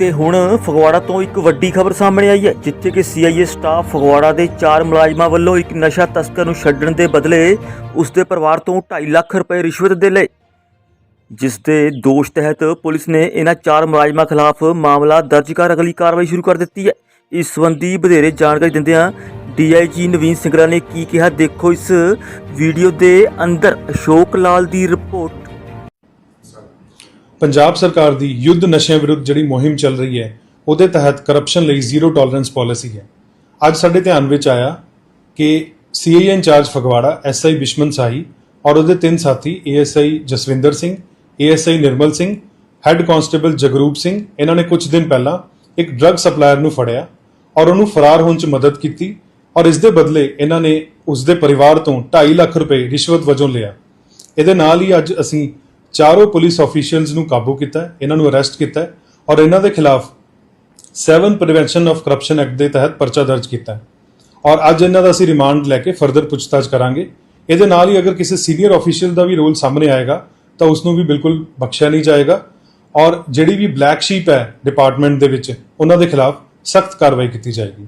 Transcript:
ਤੇ ਹੁਣ ਫਗਵਾੜਾ ਤੋਂ ਇੱਕ ਵੱਡੀ ਖਬਰ ਸਾਹਮਣੇ ਆਈ ਹੈ, ਜਿੱਥੇ ਕਿ ਸੀਆਈਏ ਸਟਾਫ ਫਗਵਾੜਾ ਦੇ ਚਾਰ ਮੁਲਾਜ਼ਮਾਂ ਵੱਲੋਂ ਇੱਕ ਨਸ਼ਾ ਤਸਕਰ ਨੂੰ ਛੱਡਣ ਦੇ ਬਦਲੇ ਉਸ ਦੇ ਪਰਿਵਾਰ ਤੋਂ 2.5 ਲੱਖ ਰੁਪਏ ਰਿਸ਼ਵਤ ਦੇ ਲਏ। ਜਿਸ ਦੇ ਦੋਸ਼ ਤਹਿਤ ਪੁਲਿਸ ਨੇ ਇਹਨਾਂ ਚਾਰ ਮੁਲਾਜ਼ਮਾਂ ਖਿਲਾਫ ਮਾਮਲਾ ਦਰਜ ਕਰ ਅਗਲੀ ਕਾਰਵਾਈ ਸ਼ੁਰੂ ਕਰ ਦਿੱਤੀ ਹੈ। ਇਸ ਸੰਬੰਧੀ ਵਧੇਰੇ ਜਾਣਕਾਰੀ ਦਿੰਦਿਆਂ ਡੀਆਈਜੀ ਨਵੀਨ ਸਿੰਗਰਾ ਨੇ ਕੀ ਕਿਹਾ, ਦੇਖੋ ਇਸ ਵੀਡੀਓ ਦੇ ਅੰਦਰ ਅਸ਼ੋਕ ਲਾਲ ਦੀ ਰਿਪੋਰਟ ਪੰਜਾਬ ਸਰਕਾਰ ਦੀ ਯੁੱਧ ਨਸ਼ਿਆਂ ਵਿਰੁੱਧ ਜਿਹੜੀ ਮੁਹਿੰਮ ਚੱਲ ਰਹੀ ਹੈ, ਉਹਦੇ ਤਹਿਤ ਕਰਪਸ਼ਨ ਲਈ ਜ਼ੀਰੋ ਟੋਲਰੈਂਸ ਪਾਲਿਸੀ ਹੈ। ਅੱਜ ਸਾਡੇ ਧਿਆਨ ਵਿੱਚ ਆਇਆ ਕਿ CIA incharge Phagwara SI Bishman Sahi ਔਰ ਉਹਦੇ ਤਿੰਨ ਸਾਥੀ ASI Jaswinder Singh ASI Nirmal Singh head constable Jagroop Singh, ਇਹਨਾਂ ਨੇ ਕੁਝ ਦਿਨ ਪਹਿਲਾਂ ਇੱਕ ਡਰੱਗ ਸਪਲਾਇਰ ਨੂੰ ਫੜਿਆ ਔਰ ਉਹਨੂੰ ਫਰਾਰ ਹੋਣ 'ਚ ਮਦਦ ਕੀਤੀ ਔਰ ਇਸ ਦੇ ਬਦਲੇ ਇਹਨਾਂ ਨੇ ਉਸ ਦੇ ਪਰਿਵਾਰ ਤੋਂ 2.5 ਲੱਖ ਰੁਪਏ ਰਿਸ਼ਵਤ ਵਜੋਂ ਲਿਆ। ਇਹਦੇ ਨਾਲ ਹੀ ਅੱਜ ਅਸੀਂ ਚਾਰੋਂ ਪੁਲਿਸ ਆਫੀਸ਼ੀਅਲਸ ਨੂੰ ਕਾਬੂ ਕੀਤਾ ਹੈ, ਇਹਨਾਂ ਨੂੰ ਅਰੈਸਟ ਕੀਤਾ ਹੈ ਔਰ ਇਹਨਾਂ ਦੇ ਖਿਲਾਫ 7 ਪ੍ਰੀਵੈਂਸ਼ਨ ਆਫ ਕਰਪਸ਼ਨ ਐਕਟ ਦੇ ਤਹਿਤ ਪਰਚਾ ਦਰਜ ਕੀਤਾ। ਹੈ ਔਰ ਅੱਜ ਇਹਨਾਂ ਦਾ ਅਸੀਂ ਰਿਮਾਂਡ ਲੈ ਕੇ ਫਰਦਰ ਪੁੱਛਤਾਛ ਕਰਾਂਗੇ। ਇਹਦੇ ਨਾਲ ਹੀ ਅਗਰ ਕਿਸੇ ਸੀਨੀਅਰ ਆਫੀਸ਼ੀਅਲ ਦਾ ਵੀ ਰੋਲ ਸਾਹਮਣੇ ਆਏਗਾ ਤਾਂ ਉਸ ਨੂੰ ਵੀ ਬਿਲਕੁਲ ਬਖਸ਼ਿਆ ਨਹੀਂ ਜਾਏਗਾ। ਔਰ ਜਿਹੜੀ ਵੀ ਬਲੈਕ ਸ਼ੀਪ ਹੈ ਡਿਪਾਰਟਮੈਂਟ ਦੇ ਵਿੱਚ ਉਹਨਾਂ ਦੇ ਖਿਲਾਫ ਸਖਤ ਕਾਰਵਾਈ ਕੀਤੀ ਜਾਏਗੀ।